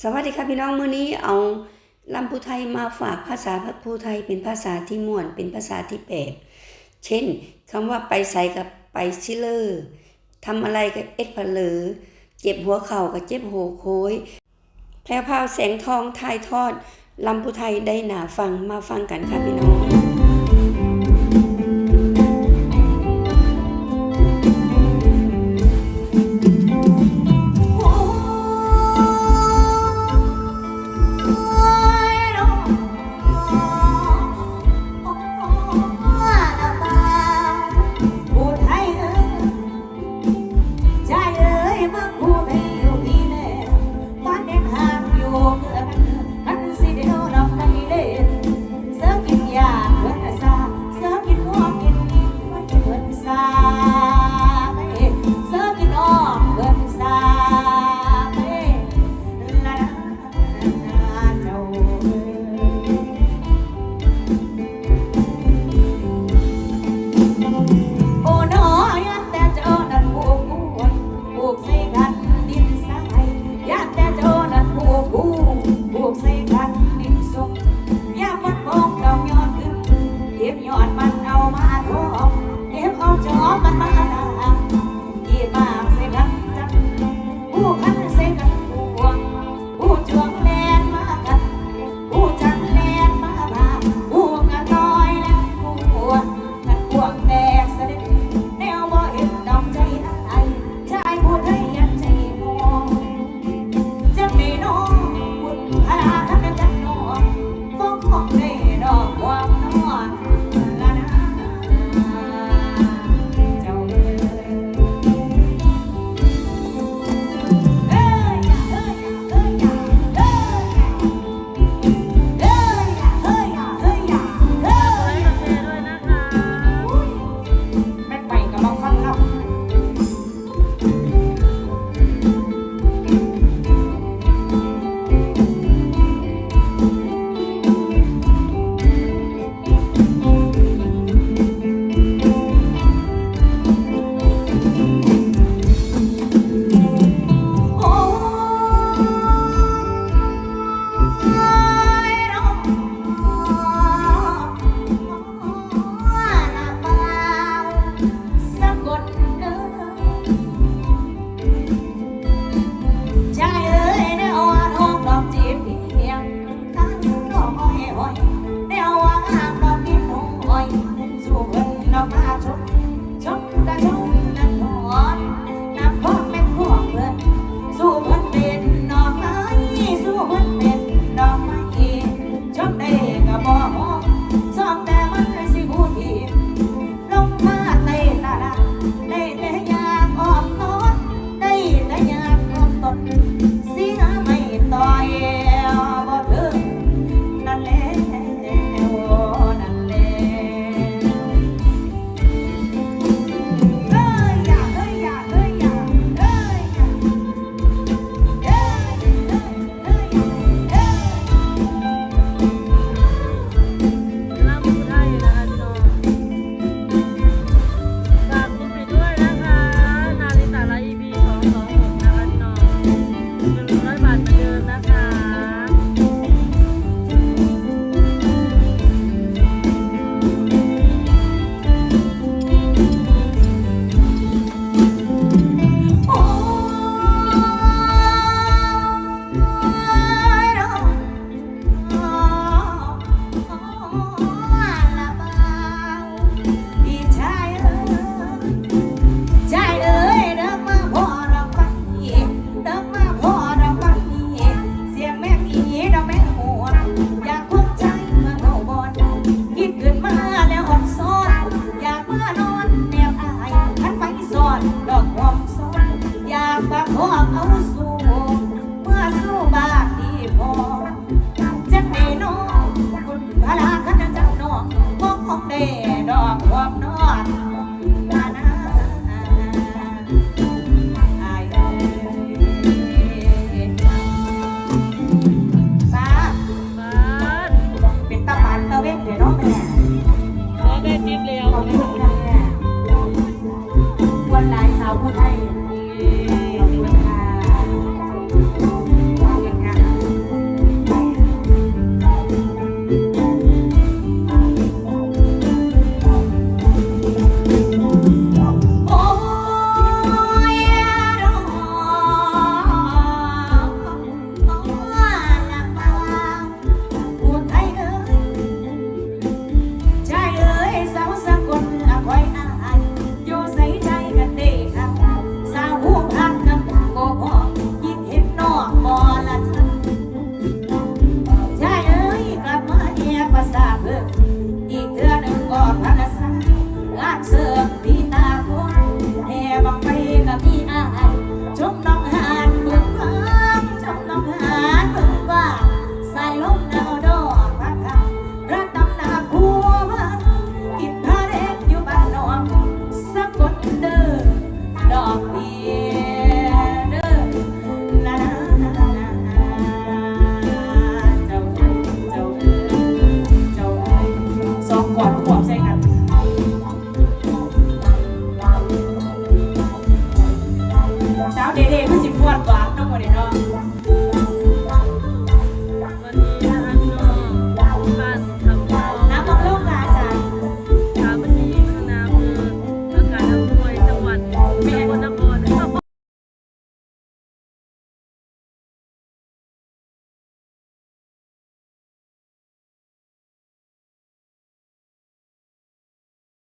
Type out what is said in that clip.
สวัสดีค่ะพี่น้องมื้อนี้เอาลำพูไทยมาฝากภาษาพูไทยเป็นภาษาที่ม่วนเป็นภาษาที่แปลกเช่นคำว่าไปใส่กับไปชิเลอร์ทำอะไรกับเอ็ดเพลอเจ็บหัวเข่ากับเจ็บหัวโค้ยแพรวพาวแสงทองทายทอดลำพูไทยได้หนาฟังมาฟังกันค่ะพี่น้อง 过年了